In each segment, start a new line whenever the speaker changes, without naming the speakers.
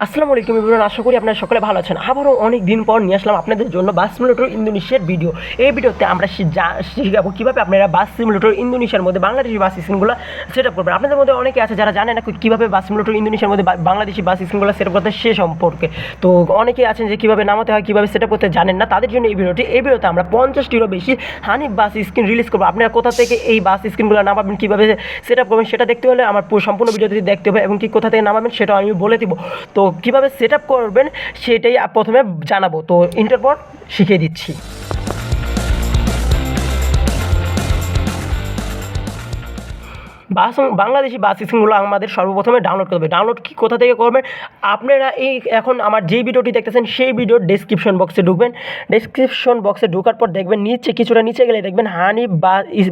আসসালামু আলাইকুম ইবরুন আশা করি আপনারা সকলে ভালো আছেন। আবারও অনেক দিন পর নিয়ে আসলাম আপনাদের জন্য বাস সিমুলেটর ইন্দোনেশিয়ার ভিডিও এই ভিডিওতে আমরা শি- যা- শিখাবো কীভাবে আপনারা বাস সিমুলেটর ইন্দোনেশিয়ার মধ্যে বাংলাদেশি বাস স্ক্রিনগুলো সেট আপ করবেন। আপনাদের মধ্যে অনেকে আছে যারা জানে না কীভাবে বাস সিমুলেটর ইন্দোনেশিয়ার মধ্যে বাংলাদেশি বাস স্ক্রিনগুলো সেট আপ করতে সে সম্পর্কে। তো অনেকে আছেন যে কীভাবে নামাতে হয়, কীভাবে সেট আপ করতে জানেন না। তাদের জন্য এই ভিডিওটি, এই ভিডিওতে আমরা পঞ্চাশটিরও বেশি হানি বাস স্ক্রিন রিলিজ করব। আপনারা কোথা থেকে এই বাস স্ক্রিনগুলো নামাবেন, কীভাবে সেট আপ করবেন, সেটা দেখতে হলে আমার পুরো সম্পূর্ণ ভিডিওটি দেখতে হবে এবং কি কোথা থেকে নামাবেন, সেটাও আমি বলে দিব। তো কীভাবে সেট করবেন সেটাই প্রথমে জানাব। তো ইন্টারপর শিখিয়ে দিচ্ছি। বাস বাংলাদেশি বাস স্ক্রিনগুলো আমাদের সর্বপ্রথমে ডাউনলোড করতে হবে। ডাউনলোড কি কোথা থেকে করবেন? আপনারা এই এখন আমার যেই ভিডিওটি দেখতেছেন, সেই ভিডিওর ডেসক্রিপশন বক্সে ঢুকবেন। ডেসক্রিপশন বক্সে ঢোকার পর দেখবেন নিচে কিছুটা নিচে গেলে দেখবেন honey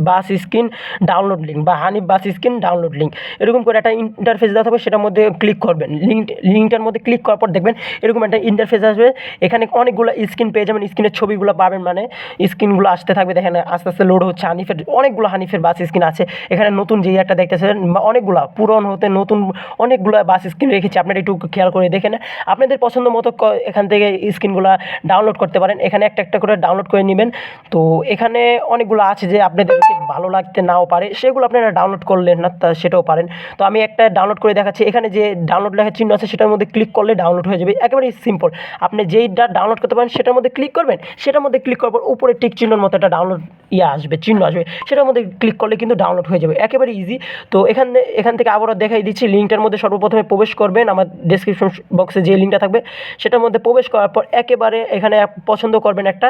bus screen download link বা honey bus screen download link এরকম করে একটা ইন্টারফেস দেওয়া থাকবে, সেটার মধ্যে ক্লিক করবেন। লিঙ্ক লিঙ্কটার মধ্যে ক্লিক করার পর দেখবেন এরকম একটা ইন্টারফেস আসবে। এখানে অনেকগুলো স্ক্রিন পেয়ে যাবেন স্ক্রিনের ছবিগুলো পাবেন মানে স্ক্রিনগুলো আসতে থাকবে। দেখেন আস্তে আস্তে লোড হচ্ছে হানিফের অনেকগুলো হানিফের বাস স্ক্রিন আছে। এখানে নতুন যেই একটা দেখতেছেন অনেকগুলা পুরন হতে নতুন অনেকগুলো বাস স্ক্রিন রেখেছি। আপনারা একটু খেয়াল করে দেখেন। আপনাদের পছন্দ মতো এখান থেকে স্ক্রিনগুলো ডাউনলোড করতে পারেন। এখানে একটা একটা করে ডাউনলোড করে নেবেন। তো এখানে অনেকগুলো আছে যে আপনাদেরকে ভালো লাগতে নাও পারে। সেগুলো আপনারা ডাউনলোড করলেন না, তা সেটাও পারেন। তো আমি একটা ডাউনলোড করে দেখাচ্ছি। এখানে যে ডাউনলোড লেখার চিহ্ন আছে, সেটার মধ্যে ক্লিক করলে ডাউনলোড হয়ে যাবে। একেবারেই সিম্পল আপনি যেইটা ডাউনলোড করতে পারেন, সেটার মধ্যে ক্লিক করবেন। সেটার মধ্যে ক্লিক করার পর উপরে টিক চিহ্নের মতো একটা ডাউনলোড ইয়ে আসবে, চিহ্ন আসবে। সেটার মধ্যে ক্লিক করলে কিন্তু ডাউনলোড হয়ে যাবে। একেবারে ইজি তো এখান এখান থেকে আবারও দেখাই দিচ্ছি, লিঙ্কটার মধ্যে সর্বপ্রথমে প্রবেশ করবেন। আমার ডেসক্রিপশন বক্সে যে লিঙ্কটা থাকবে, সেটার মধ্যে প্রবেশ করার পর একেবারে এখানে পছন্দ করবেন একটা।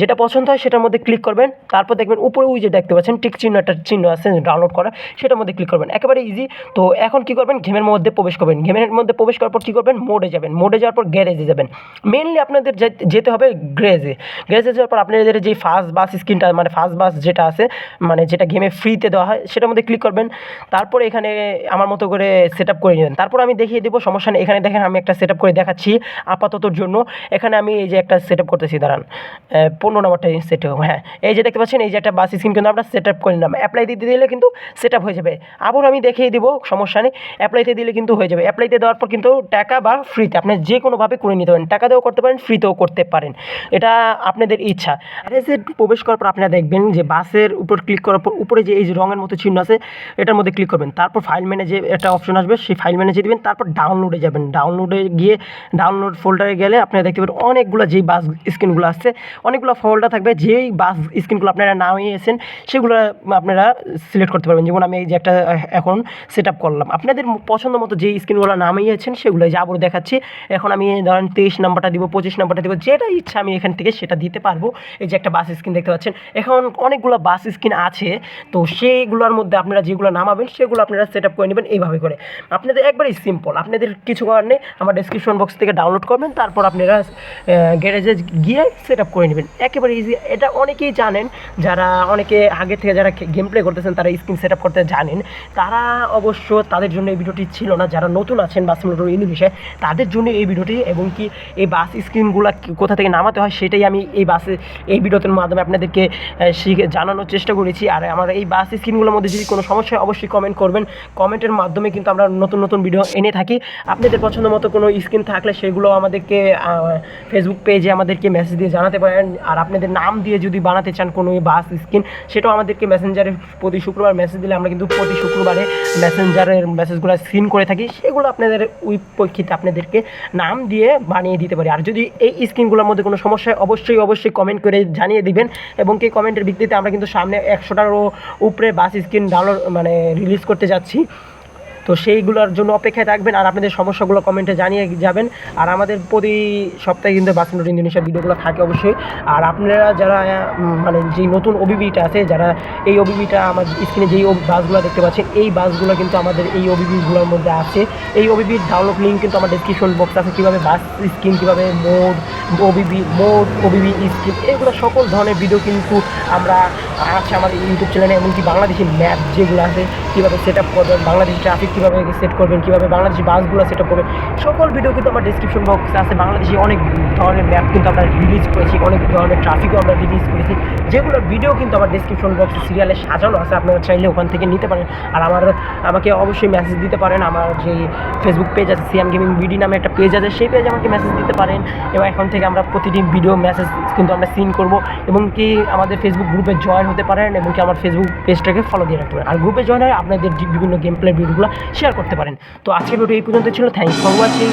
যেটা পছন্দ হয়, সেটার মধ্যে ক্লিক করবেন। তারপর দেখবেন উপরে ওই যে দেখতে পাচ্ছেন টিক চিহ্ন, একটা চিহ্ন আছে ডাউনলোড করা, সেটার মধ্যে ক্লিক করবেন। একেবারে ইজি তো এখন কি করবেন? গেমের মধ্যে প্রবেশ করবেন। গেমের মধ্যে প্রবেশ করার পর কী করবেন? মোডে যাবেন। মোডে যাওয়ার পর গ্যারেজে যাবেন। মেনলি আপনাদের যেতে হবে গ্যারেজে গ্যারেজে যাওয়ার পর আপনাদের যে ফার্স্ট বাস স্ক্রিনটা মানে ফার্স্ট বাস যেটা আছে মানে যেটা গেমে ফ্রিতে দেওয়া হয়, সেটার মধ্যে ক্লিক করবেন। তারপরে এখানে আমার মতো করে সেট আপ করে নেবেন তারপর আমি দেখিয়ে দেবো, সমস্যা নেই। এখানে দেখেন আমি একটা সেট আপ করে দেখাচ্ছি আপাততর জন্য। এখানে আমি এই যে একটা সেট আপ করতেছি, দাঁড়ান। পনেরো নম্বরটা সেট হ্যাঁ। এই যে দেখতে পাচ্ছেন, এই যে একটা বাস স্ক্রিন কিন্তু আমরা সেট আপ করে নিলাম। অ্যাপ্লাই দিতে দিলে কিন্তু সেট আপ হয়ে যাবে। আবার আমি দেখিয়ে দিব, সমস্যা নেই। অ্যাপ্লাইতে দিলে কিন্তু হয়ে যাবে। অ্যাপ্লাইতে দেওয়ার পর কিন্তু টাকা বা ফ্রিতে আপনি যে কোনোভাবে করে নিতে পারেন। টাকা দিয়েও করতে পারেন ফ্রিতেও করতে পারেন। এটা আপনাদের ইচ্ছা। গ্যারেজে প্রবেশ করার পর আপনারা দেখবেন যে বাসের উপর ক্লিক করার পর উপরে যে এই যে রঙের মতো চিহ্ন আছে এটার মধ্যে ক্লিক করবেন। তারপর ফাইল ম্যানেজে একটা অপশন আসবে, সেই ফাইল ম্যানেজে দিবেন, তারপর ডাউনলোডে যাবেন। ডাউনলোডে গিয়ে ডাউনলোড ফোল্ডারে গেলে আপনারা দেখতে পাবেন অনেকগুলো যেই বাস স্ক্রিনগুলো আসছে, অনেকগুলো ফোল্ডার থাকবে, যেই বাস স্ক্রিনগুলো আপনারা নামিয়েছেন সেগুলো আপনারা সিলেক্ট করতে পারবেন। যেমন আমি এই যে একটা এখন সেট আপ করলাম। আপনাদের পছন্দ মতো যেই স্ক্রিনগুলো নামিয়েছেন সেগুলো যে আবার দেখাচ্ছি। এখন আমি ধরেন তেইশ নাম্বারটা দিব, পঁচিশ নাম্বারটা দিব, যেটা ইচ্ছা আমি এখান থেকে সেটা দিতে পারব। এই যে একটা বাস স্ক্রিন দেখতে পাচ্ছেন। এখন অনেকগুলো বাস স্ক্রিন আছে, তো সেইগুলোর মধ্যে আপনারা যেগুলো নামাবেন, সেগুলো আপনারা সেট আপ করে নেবেন এইভাবে করে। আপনাদের একবারেই সিম্পল আপনাদের কিছু করার নেই। আমার ডেসক্রিপশন বক্স থেকে ডাউনলোড করবেন, তারপর আপনারা গ্যারেজে গিয়ে সেট আপ করে নেবেন। একেবারে ইজি এটা অনেকেই জানেন, যারা অনেকে আগে থেকে যারা গেম প্লে করতেছেন, তারা স্ক্রিন সেট আপ করতে জানেন। তারা অবশ্য তাদের জন্য এই ভিডিওটি ছিল না। যারা নতুন আছেন বাস মোটর ইন্দোনেশিয়ায় তাদের জন্য এই ভিডিওটি এবং কি এই বাস স্ক্রিনগুলো কোথা থেকে নামাতে হয়, সেটাই আমি এই বাসে এই ভিডিওটির মাধ্যমে আপনাদেরকে শিখে, জানানোর চেষ্টা করেছি। আর আমার এই বাস স্ক্রিনগুলোর মধ্যে যদি কোনো সমস্যা হয় অবশ্যই কমেন্ট করবেন। কমেন্টের মাধ্যমে কিন্তু আমরা নতুন নতুন ভিডিও এনে থাকি। আপনাদের পছন্দ মতো কোনো স্ক্রিন থাকলে সেগুলো আমাদেরকে ফেসবুক পেজে আমাদেরকে মেসেজ দিয়ে জানাতে পারেন। আর আপনাদের নাম দিয়ে যদি বানাতে চান কোনো বাস স্ক্রিন সেটাও আমাদেরকে মেসেঞ্জারে প্রতি শুক্রবার মেসেজ দিলে আমরা কিন্তু প্রতি শুক্রবারে মেসেঞ্জারের মেসেজগুলো সিন করে থাকি। সেগুলো আপনাদের ওই প্রেক্ষিতে আপনাদেরকে নাম দিয়ে বানিয়ে দিতে পারি। আর যদি এই স্ক্রিনগুলোর মধ্যে কোনো সমস্যা অবশ্যই অবশ্যই কমেন্ট করে জানিয়ে দিবেন। এবং কি কমেন্টের ভিত্তিতে আমরা কিন্তু সামনে একশোটারও উপরে বাস স্ক্রিন ডাউনলোড মানে রিলিজ করতে যাচ্ছি। তো সেইগুলোর জন্য অপেক্ষায় থাকবেন আর আপনাদের সমস্যাগুলো কমেন্টে জানিয়ে যাবেন। আর আমাদের প্রতি সপ্তাহে কিন্তু বাসনোট ইন্দোনেশিয়া ভিডিওগুলো থাকে অবশ্যই। আর আপনারা যারা মানে যেই নতুন ওবিবিটা আছে, যারা এই ওবিবিটা আমার স্ক্রিনে যেই বাসগুলো দেখতে পাচ্ছেন, এই বাসগুলো কিন্তু আমাদের এই ওবিবিগুলোর মধ্যে আছে। এই ওবিবির ডাউনলোড লিঙ্ক কিন্তু আমার ডিসক্রিপশন বক্স আছে, কীভাবে বাস স্ক্রিন, কীভাবে mod OBB mod OBB screen এগুলো সকল ধরনের ভিডিও কিন্তু আমরা আছে আমাদের ইউটিউব চ্যানেলে এমনকি বাংলাদেশি ম্যাপ যেগুলো আছে, কীভাবে সেট আপ করবেন, বাংলাদেশি ট্রাফিক কীভাবে সেট করবেন, কীভাবে বাংলাদেশি বাসগুলো সেট আপ করবেন সকল ভিডিও কিন্তু আমার ডিসক্রিপশন বক্সে আছে। বাংলাদেশি অনেক ধরনের ম্যাপ কিন্তু আমরা রিলিজ করেছি, অনেক ধরনের ট্রাফিকও আমরা রিলিজ করেছি। যেগুলো ভিডিও কিন্তু আমার ডিসক্রিপশন বক্সে সিরিয়ালে সাজানো আছে, আপনারা চাইলে ওখান থেকে নিতে পারেন। আর আমার আমাকে অবশ্যই মেসেজ দিতে পারেন। আমার যে ফেসবুক পেজ আছে সিএম গেমিং বিডি নামে একটা পেজ আছে, সেই পেজে আমাকে মেসেজ দিতে পারেন। এবং এখন থেকে আমরা প্রতিদিন ভিডিও মেসেজ কিন্তু আমরা সিন করব। এবং কি আমাদের ফেসবুক গ্রুপে জয়েন হতে পারেন, এবং কি আমার ফেসবুক পেজটাকে ফলো দিয়ে রাখতে পারেন। আর গ্রুপে জয়েন হয়ে আপনাদের বিভিন্ন গেম প্লে ভিডিওগুলো শেয়ার করতে পারেন। তো আজকের ভিডিও এই পর্যন্ত ছিল। Thank for watching